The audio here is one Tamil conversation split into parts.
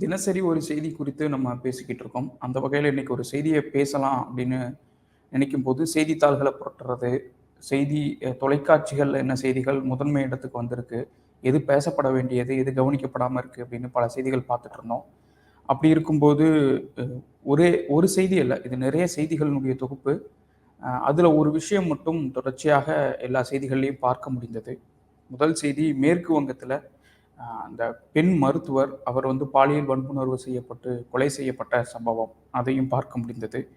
தினசரி ஒரு செய்தி குறித்து நம்ம பேசிக்கிட்டு இருக்கோம். அந்த வகையில் இன்னைக்கு ஒரு செய்தியை பேசலாம் அப்படின்னு நினைக்கும் போது செய்தித்தாள்களை புரட்டுறது செய்தி தொலைக்காட்சிகளில் என்ன செய்திகள் முதன்மை இடத்துக்கு வந்திருக்கு எது பேசப்பட வேண்டியது எது கவனிக்கப்படாமல் இருக்குது அப்படின்னு பல செய்திகள் பார்த்துட்டு இருந்தோம். அப்படி இருக்கும்போது ஒரே ஒரு செய்தி இல்லை இது நிறைய செய்திகளினுடைய தொகுப்பு. அதில் ஒரு விஷயம் மட்டும் தொடர்ச்சியாக எல்லா செய்திகள்லையும் பார்க்க முடிந்தது. முதல் செய்தி மேற்கு வங்கத்தில் அந்த பெண் மருத்துவர் அவர் வந்து பாலியல் வன்புணர்வு செய்யப்பட்டு கொலை செய்யப்பட்ட சம்பவம். அதையும் பார்க்க முடிந்தது.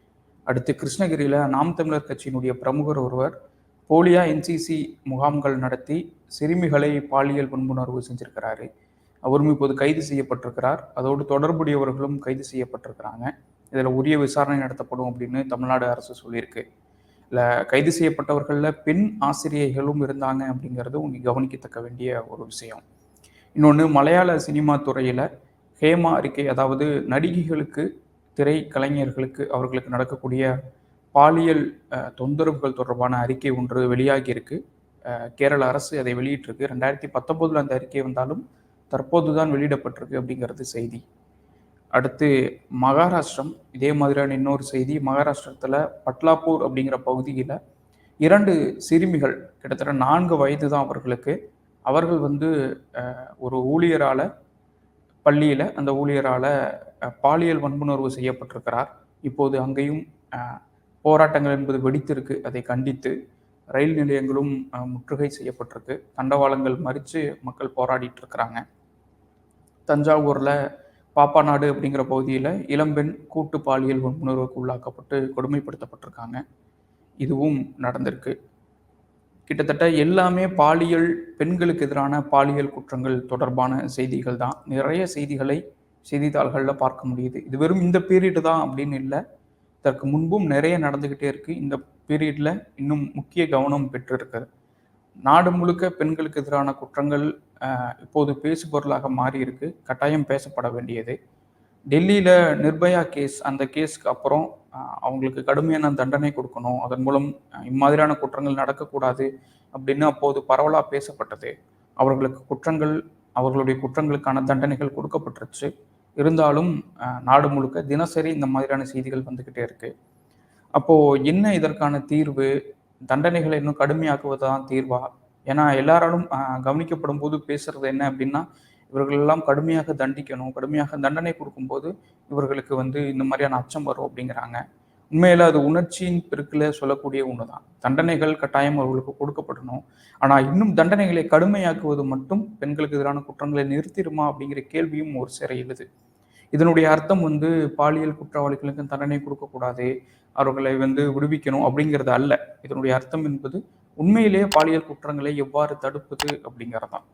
அடுத்து கிருஷ்ணகிரியில் நாம் தமிழர் கட்சியினுடைய பிரமுகர் ஒருவர் போலியா என்சிசி முகாம்கள் நடத்தி சிறுமிகளை பாலியல் வன்புணர்வு செஞ்சிருக்கிறாரு. அவரும் இப்போது கைது செய்யப்பட்டிருக்கிறார். அதோடு தொடர்புடையவர்களும் கைது செய்யப்பட்டிருக்கிறாங்க. இதில் உரிய விசாரணை நடத்தப்படும் அப்படின்னு தமிழ்நாடு அரசு சொல்லியிருக்கு. இல்லை கைது செய்யப்பட்டவர்களில் பெண் ஆசிரியைகளும் இருந்தாங்க அப்படிங்கிறது உங்க கவனிக்கத்தக்க வேண்டிய ஒரு விஷயம். இன்னொன்று மலையாள சினிமா துறையில் ஹேமா அறிக்கை அதாவது நடிகைகளுக்கு திரை கலைஞர்களுக்கு அவர்களுக்கு நடக்கக்கூடிய பாலியல் தொந்தரவுகள் தொடர்பான அறிக்கை ஒன்று வெளியாகியிருக்கு கேரள அரசு அதை வெளியிட்டிருக்கு. ரெண்டாயிரத்தி பத்தொம்போதில் அந்த அறிக்கை வந்தாலும் தற்போது தான் வெளியிடப்பட்டிருக்கு அப்படிங்கிறது செய்தி. அடுத்து மகாராஷ்டிரம் இதே மாதிரியான இன்னொரு செய்தி மகாராஷ்டிரத்தில் பட்லாப்பூர் அப்படிங்கிற பகுதியில் இரண்டு சிறுமிகள் கிட்டத்தட்ட நான்கு வயது தான் அவர்களுக்கு அவர்கள் வந்து ஒரு ஊழியரால் பள்ளியில் அந்த ஊழியரால் பாலியல் வன்புணர்வு செய்யப்பட்டிருக்கிறார். இப்போது அங்கேயும் போராட்டங்கள் என்பது வெடித்திருக்கு. அதை கண்டித்து ரயில் நிலையங்களும் முற்றுகை செய்யப்பட்டிருக்கு. தண்டவாளங்கள் மறித்து மக்கள் போராடிட்டு இருக்கிறாங்க தஞ்சாவூரில் பாப்பாநாடு அப்படிங்கிற பகுதியில் இளம்பெண் கூட்டு பாலியல் வன்புணர்வுக்கு உள்ளாக்கப்பட்டு கொடுமைப்படுத்தப்பட்டிருக்காங்க. இதுவும் நடந்திருக்கு. கிட்டத்தட்ட எல்லாமே பாலியல் பெண்களுக்கு எதிரான பாலியல் குற்றங்கள் தொடர்பான செய்திகள் தான். நிறைய செய்திகளை செய்தித்தாள்களில் பார்க்க முடியுது. இது வெறும் இந்த பீரியடு தான் அப்படின்னு இல்லை. இதற்கு முன்பும் நிறைய நடந்துக்கிட்டே இருக்கு. இந்த பீரியட்ல இன்னும் முக்கிய கவனம் பெற்றிருக்கு நாடு முழுக்க பெண்களுக்கு எதிரான குற்றங்கள் இப்போது பேசுபொருளாக மாறி இருக்கு. கட்டாயம் பேசப்பட வேண்டியது. டெல்லியில் நிர்பயா கேஸ் அந்த கேஸ்க்கு அப்புறம் அவங்களுக்கு கடுமையான தண்டனை கொடுக்கணும். அதன் மூலம் இம்மாதிரியான குற்றங்கள் நடக்கக்கூடாது அப்படின்னு அப்போது பரவலாக பேசப்பட்டது. அவர்களுக்கு குற்றங்கள் அவர்களுடைய குற்றங்களுக்கான தண்டனைகள் கொடுக்கப்பட்டுருச்சு. இருந்தாலும் நாடு முழுக்க தினசரி இந்த மாதிரியான செய்திகள் வந்துக்கிட்டே இருக்கு. அப்போ என்ன இதற்கான தீர்வு? தண்டனைகளை இன்னும் கடுமையாக்குவதுதான் தீர்வா? ஏன்னா எல்லாராலும் கவனிக்கப்படும் போது பேசுறது என்ன அப்படின்னா இவர்கள் எல்லாம் கடுமையாக தண்டிக்கணும் கடுமையாக தண்டனை கொடுக்கும்போது இவர்களுக்கு வந்து இந்த மாதிரியான அச்சம் வரும் அப்படிங்கிறாங்க. உண்மையில அது உணர்ச்சியின் பெருக்கில் சொல்லக்கூடிய ஒண்ணுதான். தண்டனைகள் கட்டாயம் அவர்களுக்கு கொடுக்கப்படணும். ஆனா இன்னும் தண்டனைகளை கடுமையாக்குவது மட்டும் பெண்களுக்கு எதிரான குற்றங்களை நிறுத்திடுமா அப்படிங்கிற கேள்வியும் ஒரு சிறை எழுது இதனுடைய அர்த்தம் வந்து பாலியல் குற்றவாளிகளுக்கு தண்டனை கொடுக்கக்கூடாது அவர்களை வந்து விடுவிக்கணும் அப்படிங்கிறது அல்ல. இதனுடைய அர்த்தம் என்பது உண்மையிலேயே பாலியல் குற்றங்களை எவ்வாறு தடுப்பது அப்படிங்கிறதான்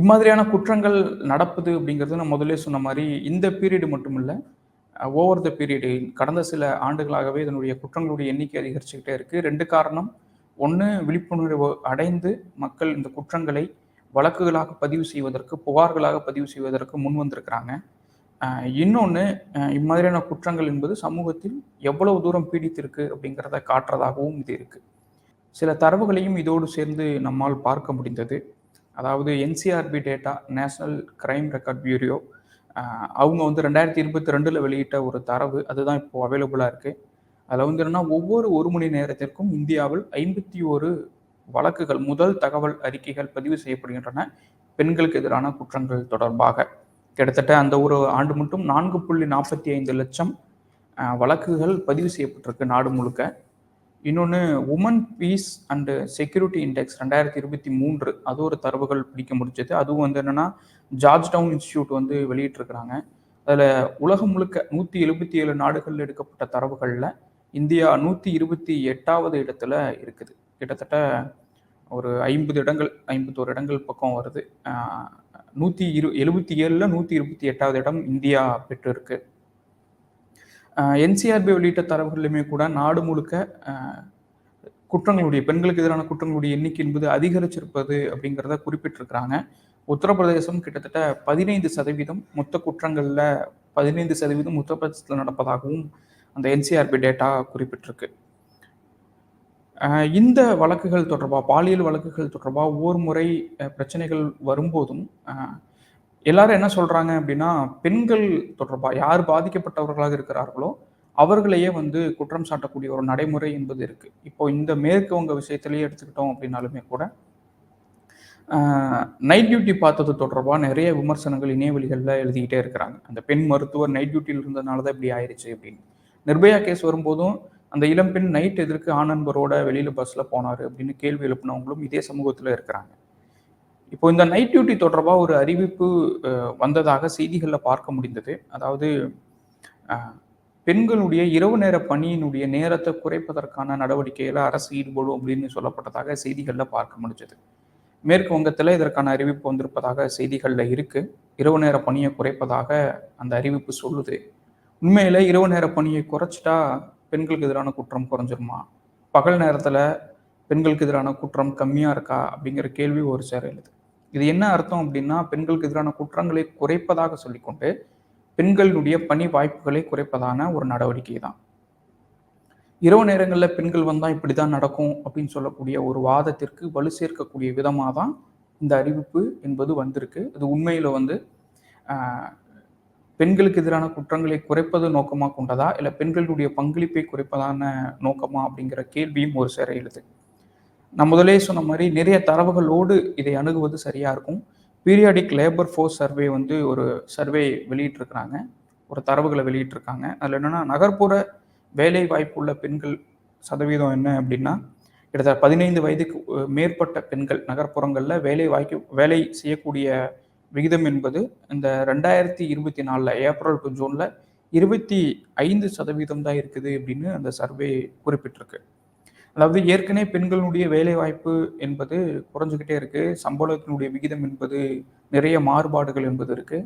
இம்மாதிரியான குற்றங்கள் நடப்புது அப்படிங்கிறது நான் முதல்ல சொன்ன மாதிரி இந்த பீரியடு மட்டும் இல்லை ஓவர் த பீரியடு கடந்த சில ஆண்டுகளாகவே இதனுடைய குற்றங்களுடைய எண்ணிக்கை அதிகரிச்சுக்கிட்டே இருக்குது ரெண்டு காரணம். ஒன்று விழிப்புணர்வு அடைந்து மக்கள் இந்த குற்றங்களை வழக்குகளாக பதிவு செய்வதற்கு புகார்களாக பதிவு செய்வதற்கு முன் வந்திருக்கிறாங்க. இன்னொன்று இம்மாதிரியான குற்றங்கள் என்பது சமூகத்தில் எவ்வளவு தூரம் பீடித்திருக்கு அப்படிங்கிறத காட்டுறதாகவும் இது இருக்குது சில தரவுகளையும் இதோடு சேர்ந்து நம்மால் பார்க்க முடிந்தது. அதாவது NCRB data national crime record bureau அவங்க வந்து ரெண்டாயிரத்தி இருபத்தி ரெண்டில் வெளியிட்ட ஒரு தரவு அதுதான் இப்போது அவைலபிளாக இருக்குது அதில் வந்து என்னன்னா ஒவ்வொரு ஒரு மணி நேரத்திற்கும் இந்தியாவில் ஐம்பத்தி ஒரு வழக்குகள் முதல் தகவல் அறிக்கைகள் பதிவு செய்யப்படுகின்றன பெண்களுக்கு எதிரான குற்றங்கள் தொடர்பாக. கிட்டத்தட்ட அந்த ஒரு ஆண்டு மட்டும் நான்கு புள்ளி நாற்பத்தி ஐந்து லட்சம் வழக்குகள் பதிவு செய்யப்பட்டிருக்கு நாடு முழுக்க. இன்னொன்று woman peace and security index ரெண்டாயிரத்தி இருபத்தி மூன்று அது ஒரு தரவுகள் பிடிக்க முடிஞ்சது. அதுவும் வந்து என்னென்னா ஜார்ஜ் டவுன் இன்ஸ்டியூட் வந்து வெளியிட்டிருக்கிறாங்க. அதில் உலகம் முழுக்க நூற்றி எழுபத்தி ஏழு நாடுகளில் எடுக்கப்பட்ட தரவுகளில் இந்தியா நூற்றி இருபத்தி எட்டாவது இடத்துல இருக்குது. கிட்டத்தட்ட ஒரு ஐம்பது இடங்கள் ஐம்பத்தோரு இடங்கள் பக்கம் வருது. நூற்றி இரு எழுபத்தி ஏழில் நூற்றி இருபத்தி எட்டாவது இடம் இந்தியா பெற்று இருக்குது என்சிஆர்பி வெளியிட்ட தரவுகளிலுமே கூட நாடு முழுக்க குற்றங்களுடைய பெண்களுக்கு எதிரான குற்றங்களுடைய எண்ணிக்கை என்பது அதிகரிச்சிருப்பது அப்படிங்கிறத குறிப்பிட்டிருக்கிறாங்க. உத்தரப்பிரதேசம் கிட்டத்தட்ட பதினைந்து சதவீதம் மொத்த குற்றங்களில் பதினைந்து சதவீதம் உத்தரப்பிரதேசத்தில் நடப்பதாகவும் அந்த என்சிஆர்பி டேட்டா குறிப்பிட்டிருக்கு. இந்த வழக்குகள் தொடர்பாக பாலியல் வழக்குகள் தொடர்பாக ஒவ்வொரு முறை பிரச்சனைகள் வரும்போதும் எல்லாரும் என்ன சொல்றாங்க அப்படின்னா, பெண்கள் தொடர்பாக யார் பாதிக்கப்பட்டவர்களாக இருக்கிறார்களோ, அவர்களையே வந்து குற்றம் சாட்டக்கூடிய ஒரு நடைமுறை என்பது இருக்கு. இப்போ இந்த மேற்கு வங்க விஷயத்திலேயே எடுத்துக்கிட்டோம் அப்படின்னாலுமே கூட, நைட் டியூட்டி பார்த்தது தொடர்பாக நிறைய விமர்சனங்கள் இணையவழிகளில் எழுதிக்கிட்டே இருக்கிறாங்க. அந்த பெண் மருத்துவர் நைட் டியூட்டியில் இருந்ததுனால தான் இப்படி ஆயிடுச்சு அப்படின்னு. நிர்பயா கேஸ் வரும்போதும், அந்த இளம்பெண் நைட் எதிர்க்கு ஆண் வெளியில் வெளியில பஸ்ல போனாரு அப்படின்னு கேள்வி எழுப்பினவங்களும் இதே சமூகத்தில் இருக்கிறாங்க. இப்போ இந்த நைட் டியூட்டி தொடர்பாக ஒரு அறிவிப்பு வந்ததாக செய்திகளில் பார்க்க முடிந்தது. அதாவது பெண்களுடைய இரவு நேர பணியினுடைய நேரத்தை குறைப்பதற்கான நடவடிக்கையில் அரசு ஈடுபடும் அப்படின்னு சொல்லப்பட்டதாக செய்திகளில் பார்க்க முடிஞ்சது. மேற்கு வங்கத்தில் இதற்கான அறிவிப்பு வந்திருப்பதாக செய்திகளில் இருக்குது இரவு நேர பணியை குறைப்பதாக அந்த அறிவிப்பு சொல்லுது. உண்மையில் இரவு நேர பணியை குறைச்சிட்டா பெண்களுக்கு எதிரான குற்றம் குறைஞ்சிருமா? பகல் நேரத்தில் பெண்களுக்கு எதிரான குற்றம் கம்மியாக இருக்கா? அப்படிங்கிற கேள்வி ஒரு சேர எழுது. இது என்ன அர்த்தம் அப்படின்னா, பெண்களுக்கு எதிரான குற்றங்களை குறைப்பதாக சொல்லிக்கொண்டு, பெண்களுடைய பணி வாய்ப்புகளை குறைப்பதான ஒரு நடவடிக்கை தான். இரவு நேரங்களில் பெண்கள் வந்தால் இப்படி தான் நடக்கும் அப்படின்னு சொல்லக்கூடிய ஒரு வாதத்திற்கு வலு சேர்க்கக்கூடிய விதமாக தான் இந்த அறிவிப்பு என்பது வந்திருக்கு. அது உண்மையில் வந்து பெண்களுக்கு எதிரான குற்றங்களை குறைப்பது நோக்கமாக கொண்டதா? இல்லை பெண்களுடைய பங்களிப்பை குறைப்பதான நோக்கமா? அப்படிங்கிற கேள்வியும் ஒரு சேர எழுது. நான் முதலே சொன்ன மாதிரி நிறைய தரவுகளோடு இதை அணுகுவது சரியா இருக்கும். பீரியாடிக் லேபர் ஃபோர்ஸ் சர்வே வந்து ஒரு சர்வே வெளியிட்டிருக்கிறாங்க. ஒரு தரவுகளை வெளியிட்டிருக்காங்க. அதில் என்னென்னா நகர்ப்புற வேலை வாய்ப்புள்ள பெண்கள் சதவீதம் என்ன அப்படின்னா, கிட்டத்தட்ட 15 வயதுக்கு மேற்பட்ட பெண்கள் நகர்ப்புறங்களில் வேலை வாய்க்கு வேலை செய்யக்கூடிய விகிதம் என்பது இந்த 2024ல ஏப்ரல் டூ ஜூன்ல 25% தான் இருக்குது அப்படின்னு அந்த சர்வே குறிப்பிட்டிருக்கு. அதாவது ஏற்கனவே பெண்களுடைய வேலைவாய்ப்பு என்பது குறைஞ்சுக்கிட்டே இருக்கு. சம்பளத்தினுடைய விகிதம் என்பது நிறைய மாறுபாடுகள் என்பது இருக்கு.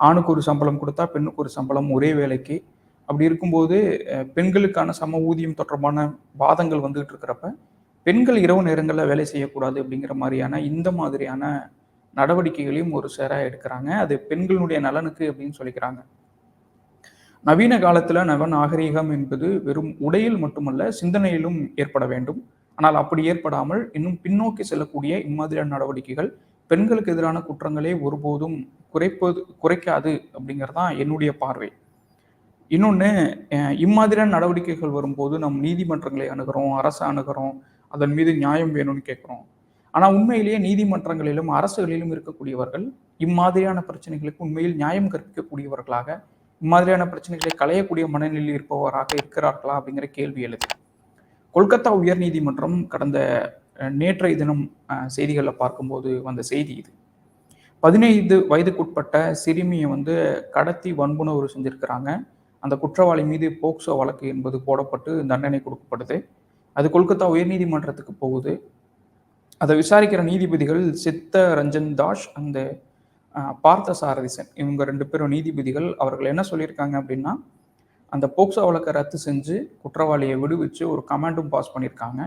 ஆணுக்கு ஒரு சம்பளம் கொடுத்தா பெண்ணுக்கு ஒரு சம்பளம் ஒரே வேலைக்கு. அப்படி இருக்கும்போது பெண்களுக்கான சம ஊதியம் தொடர்பான வாதங்கள் வந்துகிட்டு இருக்கிறப்ப, பெண்கள் இரவு நேரங்களில் வேலை செய்யக்கூடாது அப்படிங்கிற மாதிரியான இந்த மாதிரியான நடவடிக்கைகளையும் ஒரு சேர எடுக்கிறாங்க அது பெண்களுடைய நலனுக்கு அப்படின்னு சொல்லிக்கிறாங்க. நவீன காலத்தில் நவ நாகரீகம் என்பது வெறும் உடையில் மட்டுமல்ல, சிந்தனையிலும் ஏற்பட வேண்டும். ஆனால் அப்படி ஏற்படாமல் இன்னும் பின்னோக்கி செல்லக்கூடிய இம்மாதிரியான நடவடிக்கைகள் பெண்களுக்கு எதிரான குற்றங்களை ஒருபோதும் குறைப்பது குறைக்காது அப்படிங்கிறது தான் என்னுடைய பார்வை. இன்னொன்று இம்மாதிரியான நடவடிக்கைகள் வரும்போது நம் நீதிமன்றங்களை அணுகுறோம், அரசு அணுகிறோம் அதன் மீது நியாயம் வேணும்னு கேட்குறோம் ஆனால் உண்மையிலேயே நீதிமன்றங்களிலும், அரசுகளிலும் இருக்கக்கூடியவர்கள் இம்மாதிரியான பிரச்சனைகளுக்கு உண்மையில் நியாயம் கற்பிக்கக்கூடியவர்களாக, இம்மாதிரியான பிரச்சனைகளை களையக்கூடிய மனநிலையில் இருப்பவராக இருக்கிறார்களா? அப்படிங்கிற கேள்வி எழுது. கொல்கத்தா உயர்நீதிமன்றம் கடந்த நேற்றைய தினம் செய்திகளில் பார்க்கும்போது வந்த செய்தி இது. 15 வயதுக்குட்பட்ட சிறுமியை வந்து கடத்தி வன்புணர்வு செஞ்சுருக்கிறாங்க அந்த குற்றவாளி மீது போக்சோ வழக்கு என்பது போடப்பட்டு தண்டனை கொடுக்கப்படுது அது கொல்கத்தா உயர்நீதிமன்றத்துக்கு போகுது. அதை விசாரிக்கிற நீதிபதிகள் சித்த ரஞ்சன் தாஸ், அந்த பார்த்த சாரதிசன் இவங்க ரெண்டு பேரும் நீதிபதிகள். அவர்கள் என்ன சொல்லியிருக்காங்க அப்படின்னா, அந்த போக்சோ வழக்கை ரத்து செஞ்சு, குற்றவாளியை விடுவிச்சு ஒரு கமாண்டும் பாஸ் பண்ணியிருக்காங்க.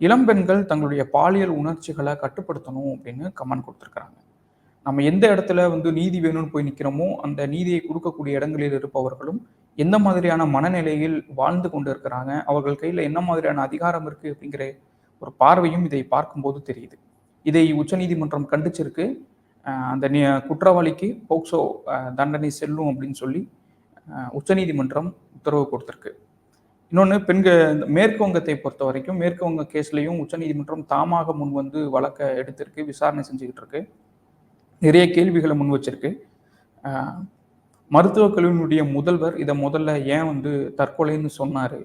இளம்பெண்கள் தங்களுடைய பாலியல் உணர்ச்சிகளை கட்டுப்படுத்தணும் அப்படின்னு கமெண்ட் கொடுத்துருக்குறாங்க நம்ம எந்த இடத்துல வந்து நீதி வேணும்னு போய் நிற்கிறோமோ அந்த நீதியை கொடுக்கக்கூடிய இடங்களில் இருப்பவர்களும், எந்த மாதிரியான மனநிலையில் வாழ்ந்து கொண்டு இருக்கிறாங்க, அவர்கள் கையில் என்ன மாதிரியான அதிகாரம் இருக்குது அப்படிங்கிற ஒரு பார்வையும் இதை பார்க்கும்போது தெரியுது. இதை உச்சநீதிமன்றம் கண்டிச்சிருக்கு. அந்த குற்றவாளிக்கு போக்சோ தண்டனை செல்லும் அப்படின்னு சொல்லி உச்சநீதிமன்றம் உத்தரவு கொடுத்துருக்கு இன்னொன்று பெண்கள் மேற்கு வங்கத்தை பொறுத்த வரைக்கும் மேற்கு வங்க கேஸ்லையும் உச்சநீதிமன்றம் தாமாக முன் வந்து வழக்க எடுத்திருக்கு. விசாரணை செஞ்சுக்கிட்டு இருக்கு. நிறைய கேள்விகளை முன் வச்சிருக்கு. மருத்துவக் கல்லூரியினுடைய முதல்வர் இதை முதல்ல ஏன் வந்து தற்கொலைன்னு சொன்னார்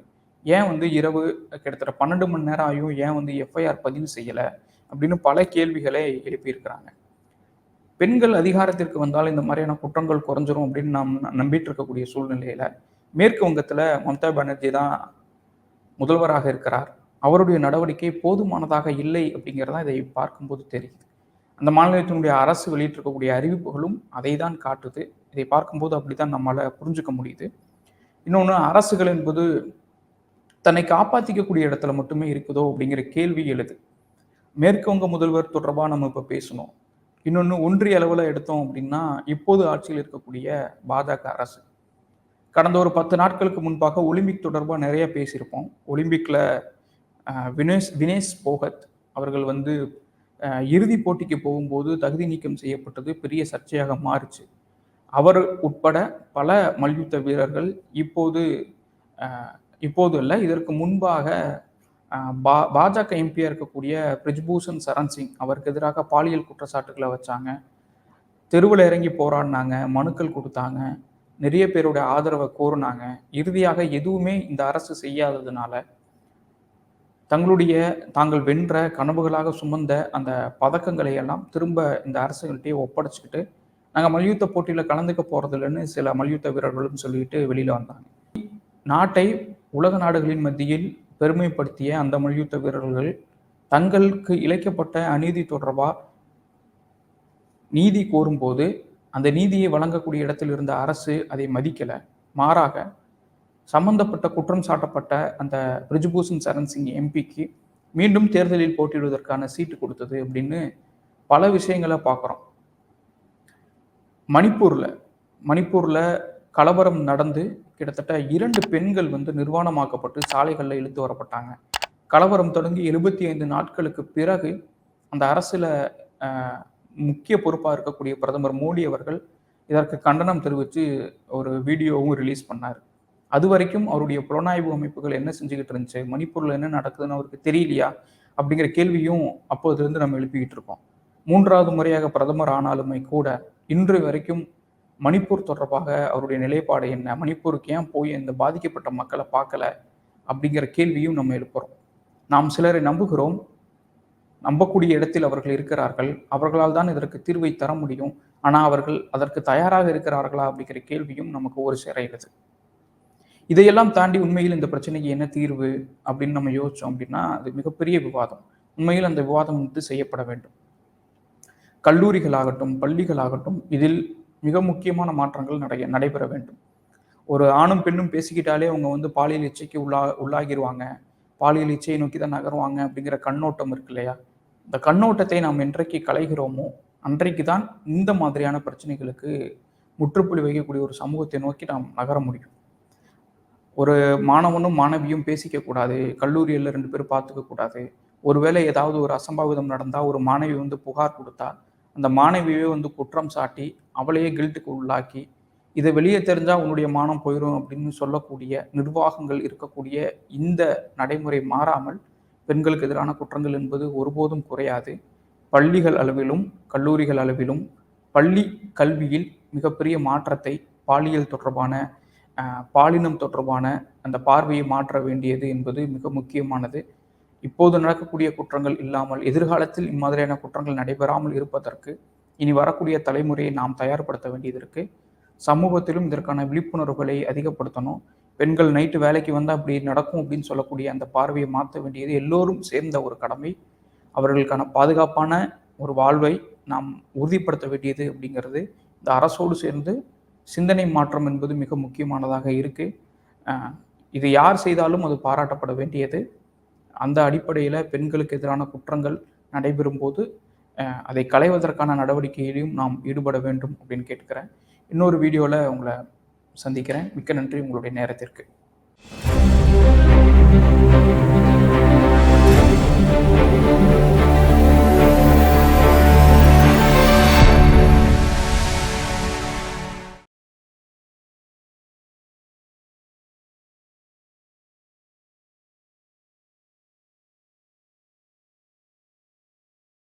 ஏன் வந்து இரவு கிட்டத்தட்ட 12 மணி நேரம் ஆகியும் ஏன் வந்து எஃப்ஐஆர் பதிவு செய்யலை அப்படின்னு பல கேள்விகளை எழுப்பியிருக்கிறாங்க. பெண்கள் அதிகாரத்திற்கு வந்தால் இந்த மாதிரியான குற்றங்கள் குறைஞ்சிரும் அப்படின்னு நாம் நம்பிட்டு இருக்கக்கூடிய சூழ்நிலையில, மேற்கு வங்கத்துல மம்தா பானர்ஜி தான் முதல்வராக இருக்கிறார். அவருடைய நடவடிக்கை போதுமானதாக இல்லை அப்படிங்கிறது தான் இதை பார்க்கும்போது தெரியுது. அந்த மாநிலத்தினுடைய அரசு வெளியிட்டிருக்கக்கூடிய அறிவிப்புகளும் அதை தான் காட்டுது. இதை பார்க்கும்போது அப்படித்தான் நம்மளால் புரிஞ்சுக்க முடியுது. இன்னொன்று அரசுகள் என்பது தன்னை காப்பாற்றிக்கக்கூடிய இடத்துல மட்டுமே இருக்குதோ அப்படிங்கிற கேள்வி எழுது. மேற்கு வங்க முதல்வர் தொடர்பாக நம்ம இப்போ பேசுனோம். இன்னொன்று ஒன்றிய அளவில் எடுத்தோம் அப்படின்னா, இப்போது ஆட்சியில் இருக்கக்கூடிய பாஜக அரசு. கடந்த ஒரு 10 நாட்களுக்கு முன்பாக ஒலிம்பிக் தொடர்பாக நிறைய பேசியிருப்போம். ஒலிம்பிக்கில் வினேஷ் வினேஷ் போகத் அவர்கள் வந்து இறுதி இறுதிப் போட்டிக்கு போகும்போது தகுதி நீக்கம் செய்யப்பட்டது பெரிய சர்ச்சையாக மாறுச்சு அவர் உட்பட பல மல்யுத்த வீரர்கள் இப்போது இப்போது இல்லை இதற்கு முன்பாக பா பாஜக எம்பியாக இருக்கக்கூடிய பிரிஜ்பூஷன் சரண் சிங் அவருக்கு எதிராக பாலியல் குற்றச்சாட்டுகளை வச்சாங்க. தெருவில் இறங்கி போராடினாங்க மனுக்கள் கொடுத்தாங்க நிறைய பேருடைய ஆதரவை கோருனாங்க. இறுதியாக எதுவுமே இந்த அரசு செய்யாததுனால தங்களுடைய தாங்கள் வென்ற கனவுகளாக சுமந்த அந்த பதக்கங்களை எல்லாம் திரும்ப இந்த அரசுகள்கிட்டயே ஒப்படைச்சிக்கிட்டு நாங்கள் மல்யுத்த போட்டியில் கலந்துக்க போகிறதில்லன்னு சில மல்யுத்த வீரர்களும் சொல்லிட்டு வெளியில் வந்தாங்க. நாட்டை உலக நாடுகளின் மத்தியில் பெருமைப்படுத்திய அந்த மல்யுத்த வீரர்கள் தங்களுக்கு இழைக்கப்பட்ட அநீதி தொடர்பாக நீதி கோரும்போது அந்த நீதியை வழங்கக்கூடிய இடத்தில் இருந்த அரசு அதை மதிக்கலை. மாறாக சம்பந்தப்பட்ட குற்றம் சாட்டப்பட்ட அந்த பிரிஜ்பூஷன் சரண் சிங் எம்பிக்கு மீண்டும் தேர்தலில் போட்டியிடுவதற்கான சீட்டு கொடுத்தது அப்படின்னு பல விஷயங்களை பார்க்குறோம். மணிப்பூரில் மணிப்பூரில் கலவரம் நடந்து கிட்டத்தட்ட இரண்டு பெண்கள் வந்து நிர்வாணமாக்கப்பட்டு சாலைகளில் இழுத்து வரப்பட்டாங்க. கலவரம் தொடங்கி எழுபத்தி ஐந்து நாட்களுக்கு பிறகு அந்த அரசில் முக்கிய பொறுப்பாக இருக்கக்கூடிய பிரதமர் மோடி அவர்கள் இதற்கு கண்டனம் தெரிவித்து ஒரு வீடியோவும் ரிலீஸ் பண்ணார். அது வரைக்கும் அவருடைய புலனாய்வு அமைப்புகள் என்ன செஞ்சுக்கிட்டு இருந்துச்சு மணிப்பூரில் என்ன நடக்குதுன்னு அவருக்கு தெரியலையா? அப்படிங்கிற கேள்வியும் அப்போதுலேருந்து நம்ம எழுப்பிக்கிட்டு இருக்கோம். மூன்றாவது முறையாக பிரதமர் ஆனாலுமே கூட இன்று வரைக்கும் மணிப்பூர் தொடர்பாக அவருடைய நிலைப்பாடு என்ன? மணிப்பூருக்கு ஏன் போய் இந்த பாதிக்கப்பட்ட மக்களை பார்க்கல? அப்படிங்கிற கேள்வியும் நம்ம எழுப்புறோம். நாம் சிலரை நம்புகிறோம். நம்பக்கூடிய இடத்தில் அவர்கள் இருக்கிறார்கள். அவர்களால் தான் இதற்கு தீர்வை தர முடியும். ஆனால் அவர்கள் அதற்கு தயாராக இருக்கிறார்களா? அப்படிங்கிற கேள்வியும் நமக்கு ஒரு சிறையிடுது இதையெல்லாம் தாண்டி உண்மையில் இந்த பிரச்சனைக்கு என்ன தீர்வு? அப்படின்னு நம்ம யோசிச்சோம் அப்படின்னா அது மிகப்பெரிய விவாதம். உண்மையில் அந்த விவாதம் வந்து செய்யப்பட வேண்டும். கல்லூரிகளாகட்டும் பள்ளிகளாகட்டும் இதில் மிக முக்கியமான மாற்றங்கள் நடை நடைபெற வேண்டும். ஒரு ஆணும் பெண்ணும் பேசிக்கிட்டாலே அவங்க வந்து பாலியல் இச்சைக்கு உள்ளா உள்ளாகிடுவாங்க பாலியல் இச்சையை நோக்கி தான் நகருவாங்க அப்படிங்கிற கண்ணோட்டம் இருக்கு இல்லையா? இந்த கண்ணோட்டத்தை நாம் என்றைக்கு கலைகிறோமோ அன்றைக்கு தான் இந்த மாதிரியான பிரச்சனைகளுக்கு முற்றுப்புள்ளி வைக்கக்கூடிய ஒரு சமூகத்தை நோக்கி நாம் நகர முடியும். ஒரு மாணவனும் மாணவியும் பேசிக்க கூடாது. கல்லூரியில் ரெண்டு பேரும் பார்த்துக்க கூடாது. ஒருவேளை ஏதாவது ஒரு அசம்பாவிதம் நடந்தால் ஒரு மாணவி வந்து புகார் கொடுத்தா அந்த மாணவியே வந்து குற்றம் சாட்டி அவளையே கில்ட்டுக்கு உள்ளாக்கி இதை வெளியே தெரிஞ்சால் உன்னுடைய மானம் போயிடும் அப்படின்னு சொல்லக்கூடிய நிர்வாகங்கள் இருக்கக்கூடிய இந்த நடைமுறை மாறாமல் பெண்களுக்கு எதிரான குற்றங்கள் என்பது ஒருபோதும் குறையாது. பள்ளிகள் அளவிலும் கல்லூரிகள் அளவிலும் பள்ளி கல்வியில் மிகப்பெரிய மாற்றத்தை பாலியல் தொடர்பான பாலினம் தொடர்பான அந்த பார்வையை மாற்ற வேண்டியது என்பது மிக முக்கியமானது. இப்போது நடக்கக்கூடிய குற்றங்கள் இல்லாமல் எதிர்காலத்தில் இம்மாதிரியான குற்றங்கள் நடைபெறாமல் இருப்பதற்கு இனி வரக்கூடிய தலைமுறையை நாம் தயார்படுத்த வேண்டியது இருக்கு. சமூகத்திலும் இதற்கான விழிப்புணர்வுகளை அதிகப்படுத்தணும். பெண்கள் நைட்டு வேலைக்கு வந்தால் அப்படி நடக்கும் அப்படின்னு சொல்லக்கூடிய அந்த பார்வையை மாற்ற வேண்டியது எல்லோரும் சேர்ந்த ஒரு கடமை. அவர்களுக்கான பாதுகாப்பான ஒரு வாழ்வை நாம் உறுதிப்படுத்த வேண்டியது அப்படிங்கிறது இந்த அரசோடு சேர்ந்து சிந்தனை மாற்றம் என்பது மிக முக்கியமானதாக இருக்கு. இது யார் செய்தாலும் அது பாராட்டப்பட வேண்டியது. அந்த அடிப்படையில் பெண்களுக்கு எதிரான குற்றங்கள் நடைபெறும் போது அதை களைவதற்கான நடவடிக்கையிலும் நாம் ஈடுபட வேண்டும் அப்படின்னு கேட்டுக்கிறேன். இன்னொரு வீடியோவில் உங்களை சந்திக்கிறேன். மிக்க நன்றி உங்களுடைய நேரத்திற்கு.